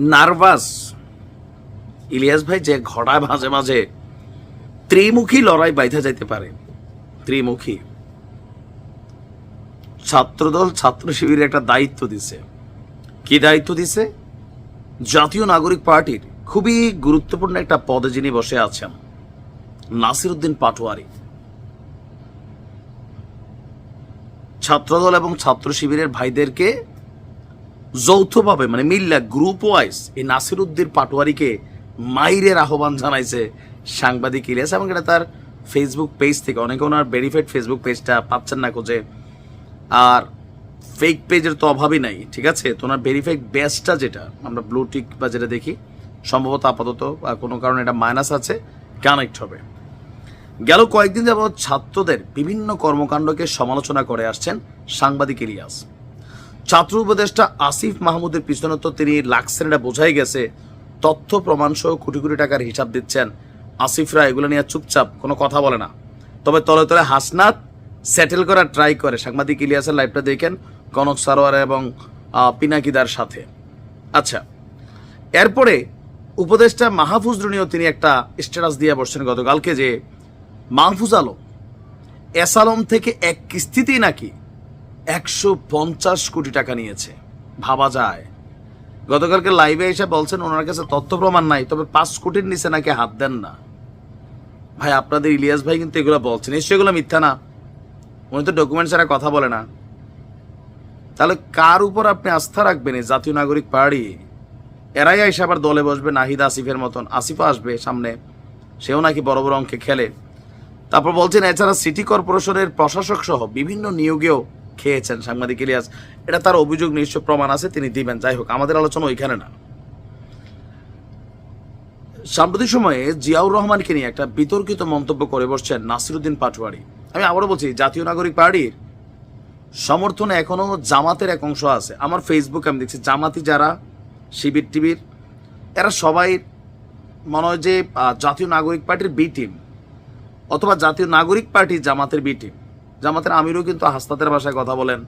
Nervous. Ilias ভাই যে ঘটায় মাঝে মাঝে ত্রিমুখী লড়াই বাইধা যাইতে পারে। ত্রিমুখী। ছাত্রদল ছাত্র শিবিরের একটা দায়িত্ব দিছে। কি দায়িত্ব দিছে? জাতীয় নাগরিক পার্টির খুবই গুরুত্বপূর্ণ একটা পদে যিনি বসে আছেন নাসির উদ্দিন পাটোয়ারি। ছাত্রদল এবং ছাত্র শিবিরের ভাইদেরকে যৌথভাবে মানে মিল্লা গ্রুপ ওয়াইজ এই নাসির উদ্দিন পাটোয়ারিকে মাইরের আহ্বান জানাইছে সাংবাদিক ইলিয়াস এবং এটা তার ফেসবুক পেজ থেকে। অনেকে ওনার ভেরিফাইড ফেসবুক পেজটা পাচ্ছেন না খোঁজে। আর ফেক পেজের তো অভাবই নাই, ঠিক আছে? তো ওনার ভেরিফাইড বেসটা যেটা, আমরা ব্লু টিক বা যেটা দেখি, সম্ভবত আপাতত কোনো কারণে এটা মাইনাস আছে কানেক্ট হবে। গেল কয়েকদিন যাবৎ ছাত্রদের বিভিন্ন কর্মকাণ্ডকে সমালোচনা করে আসছেন সাংবাদিক ইলিয়াস। ছাত্র উপদেষ্টা আসিফ মাহমুদের পিছনে তো তিনি লাগছেন, এটা বোঝাই গেছে। তথ্য প্রমাণ সহ কোটি কোটি টাকার হিসাব দিচ্ছেন আসিফরা এগুলো নিয়ে চুপচাপ, কোনো কথা বলে না। তবে তলে তলে হাসনাত সেটেল করার ট্রাই করে। সাংবাদিক ইলিয়াসের লাইভটা দেখেন কনক সারোয়ার এবং পিনাকিদার সাথে। আচ্ছা এরপরে উপদেষ্টা মাহফুজ রুনিও তিনি একটা স্ট্যাটাস দিয়ে বসছেন গতকালকে যে, মাহফুজ আলম, এস আলম থেকে এক কিস্তিতেই নাকি একশো পঞ্চাশ কোটি টাকা নিয়েছে। ভাবা যায়। গতকালকে লাইভে এসে বলছেন, ওনার কাছে তথ্য প্রমাণ নাই, তবে পাঁচ কোটির নিচে নাকি হাত দেন না। ভাই, আপনাদের ইলিয়াস ভাই কিন্তু এগুলো বলছেন। নিশ্চয়ই এগুলো মিথ্যা না। উনি তো ডকুমেন্ট ছাড়া কথা বলে না। তাহলে কার উপর আপনি আস্থা রাখবেন এই জাতীয় নাগরিক পার্টি? এরাই এসে আবার দলে বসবে, নাহিদ আসিফের মতন। আসিফও আসবে সামনে। সেও নাকি বড় বড় অঙ্কে খেলে। তারপর বলছেন, এছাড়া সিটি কর্পোরেশনের প্রশাসক সহ বিভিন্ন নিয়োগেও খেয়েছেন সাংবাদিক ইলিয়াস, এটা তার অভিযোগ, নিশ্চয় প্রমাণ আছে, তিনি দিবেন, যাই হোক, আমাদের আলোচনা ওইখানে না। সাম্প্রতিক সময়ে জিয়াউর রহমানকে নিয়ে একটা বিতর্কিত মন্তব্য করে বসছেন নাসিরুদ্দিন পাটোয়ারি। আমি আবারও বলছি, জাতীয় নাগরিক পার্টির সমর্থনে এখনও জামাতের এক অংশ আছে। আমার ফেসবুকে আমি দেখছি, জামাতি যারা, শিবির টিবির, এরা সবাই মনে হয় যে জাতীয় নাগরিক পার্টির বি টিম অথবা জাতীয় নাগরিক পার্টি জামাতের বি টিম জামাতের আমিরও কিন্তু হাস্তাতের ভাষায় কথা বলেন,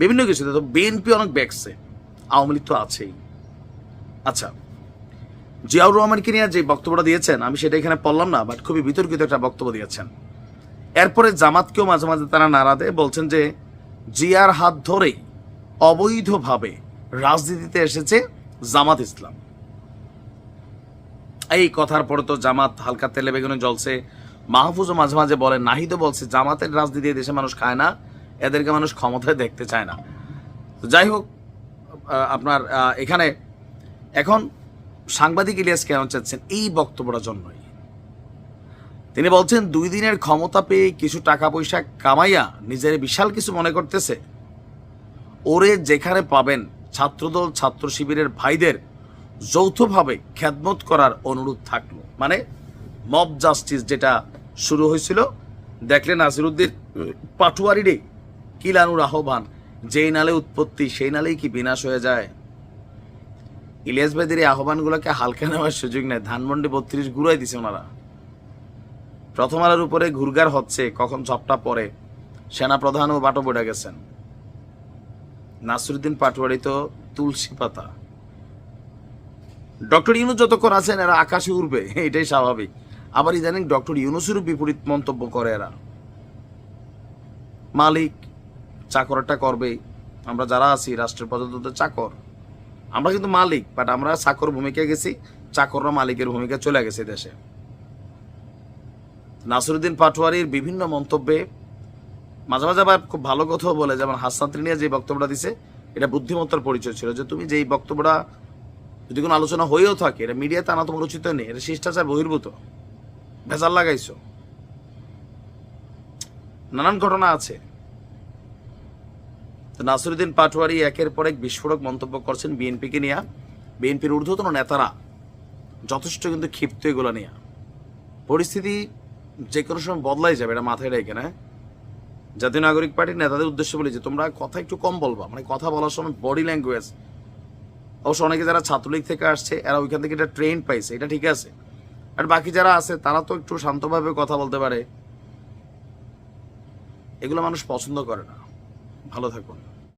বিভিন্ন কিছুতে। তো বিএনপি অনেক ব্যাকছে আওয়ামী লীগ তো আছেই। আচ্ছা জিয়াউর রহমানকে নিয়ে যে বক্তব্যটা দিয়েছেন, আমি সেটা এখানে পড়লাম না বাট খুবই বিতর্কিত একটা বক্তব্য দিয়েছেন। এরপরে জামাতকেও মাঝে মাঝে তারা নাড়া দেয়, বলছেন যে জিয়ার হাত ধরেই অবৈধভাবে রাজনীতিতে এসেছে জামাত ইসলাম। এই কথার পরে তো জামাত হালকা তেলে বেগুনে জ্বলছে মাহফুজও মাঝে মাঝে বলে, নাহিদও বলছে, জামাতের রাজনীতি দেশে মানুষ খায় না, এদেরকে মানুষ ক্ষমতায় দেখতে চায় না। তো যাই হোক আপনার এখানে এখন সাংবাদিক ইলিয়াস কেন চাচ্ছেন? এই বক্তব্যটার জন্যই। তিনি বলছেন, দুই দিনের ক্ষমতা পেয়ে কিছু টাকা পয়সা কামাইয়া নিজের বিশাল কিছু মনে করতেছে। ওরে যেখানে পাবেন, ছাত্রদল, ছাত্র শিবিরের ভাইদের যৌথভাবে খ্যাতমত করার অনুরোধ থাকল। মানে মব জাস্টিস যেটা শুরু হয়েছিল। দেখলেন নাসিরুদ্দিন পাটুয়ারিরে কিলানুর আহ্বান। যেই নালে উৎপত্তি, সেই নালেই কি বিনাশ হয়ে যায়। ইলিয়াস ভাইদের এই আহ্বানগুলোকে হালকা নেওয়ার সুযোগ নেই। ধানমন্ডি বত্রিশ ঘুরাই দিছে ওনারা। প্রথম আলোর উপরে ঘুরগার হচ্ছে, কখন ঝপটা পরে সেনা প্রধানও বাটো বইটা গেছেন নাসরুদ্দিন পাটুয়ারি তো তুলসী পাতা। ডক্টর ইউনুস যতক্ষণ আছেন, এরা আকাশে উড়বে। এটাই স্বাভাবিক। আবার ইদানিং ডক্টর ইউনুসেরও বিপরীত মন্তব্য করে এরা। মালিক, চাকরটা করবে। আমরা যারা আছি, রাষ্ট্রের পদত চাকর। আমরা কিন্তু মালিক বাট আমরা চাকর ভূমিকা গেছি। চাকররা মালিকের ভূমিকা চলে গেছে দেশে। নাসরুদ্দিন পাটোয়ারির বিভিন্ন মন্তব্যে মাঝে মাঝে আবার খুব ভালো কথাও বলে, যেমন হাসান ত্রিনিয়া যে বক্তব্যটা দিছে, এটা বুদ্ধিমত্তার পরিচয় ছিল যে তুমি যেই বক্তব্যটা যদি কোনো আলোচনা হয়েও থাকে, এটা মিডিয়াতে আনা তোমার উচিত নেই, এটা শিষ্টাচার বহির্ভূত। ভেজাল লাগাইছো। নানান ঘটনা আছে। তো নাসরুদ্দিন পাটোয়ারি একের পর এক বিস্ফোরক মন্তব্য করছেন বিএনপিকে নিয়ে। বিএনপির ঊর্ধ্বতন নেতারা যথেষ্ট কিন্তু ক্ষিপ্ত এগুলো নিয়ে। পরিস্থিতি যে কোনো সময় বদলাই যাবে, এটা মাথায় রেখে, না? জাতীয় নাগরিক পার্টির নেতাদের উদ্দেশ্যে বলি যে, তোমরা কথা একটু কম বলবা। মানে কথা বলার সময় বডি ল্যাঙ্গুয়েজ অবশ্য অনেকে যারা ছাত্রলীগ থেকে আসছে, এরা ওইখান থেকে এটা ট্রেন পাইছে, এটা ঠিক আছে। আর বাকি যারা আছে, তারা তো একটু শান্তভাবে কথা বলতে পারে। এগুলো মানুষ পছন্দ করে না। ভালো থাকুন।